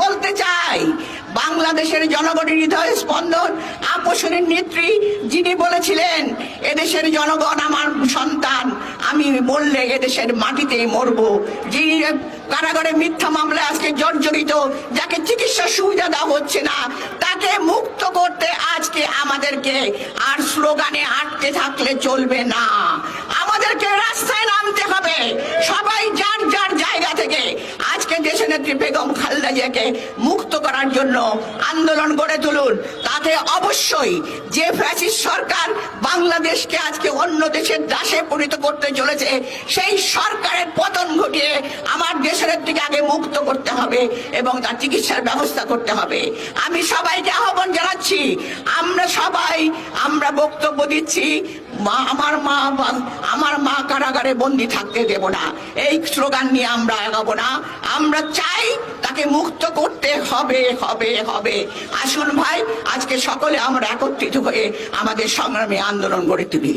বলতে চাই, বাংলাদেশের জনগণের হৃদয় স্পন্দন, আপোষণের নেত্রী যিনি বলেছিলেন, এদেশের জনগণ আমার সন্তান, আমি বললে এদেশের মাটিতে মরব। যিনি কারাগারে মিথ্যা মামলায় আজকে জর্জরিত, যাকে চিকিৎসা সুবিধা দেওয়া হচ্ছে না, তাকে মুক্ত করতে আজকে আমাদেরকে আর স্লোগানে আটকে থাকলে চলবে না। আমাদেরকে রাস্তায় নামতে হবে। আজকে নেত্রী বেগম খালেদা জিয়াকে মুক্ত করার জন্য আন্দোলন গড়ে তুলুন। তাতে অবশ্যই যে ফ্যাসিস্ট সরকার বাংলাদেশকে আজকে অন্য দেশের দাসে পরিণত করতে চলেছে, সেই সরকারের পতন ঘটিয়ে আমার দেশের থেকে আগে মুক্ত করতে হবে এবং তার চিকিৎসার ব্যবস্থা করতে হবে। আমি সবাইকে আহ্বান জানাচ্ছি, আমরা সবাই, আমরা বক্তব্য দিচ্ছি, মা, আমার মা কারাগারে বন্দি থাকতে দেব না। এই স্লোগান নিয়ে আমরা এগাবো না। আমরা চাই তাকে মুক্ত করতে হবে হবে হবে। আসুন ভাই, আজকে সকলে আমরা একত্রিত হয়ে আমাদের সংগ্রামে আন্দোলন গড়ে তুলি।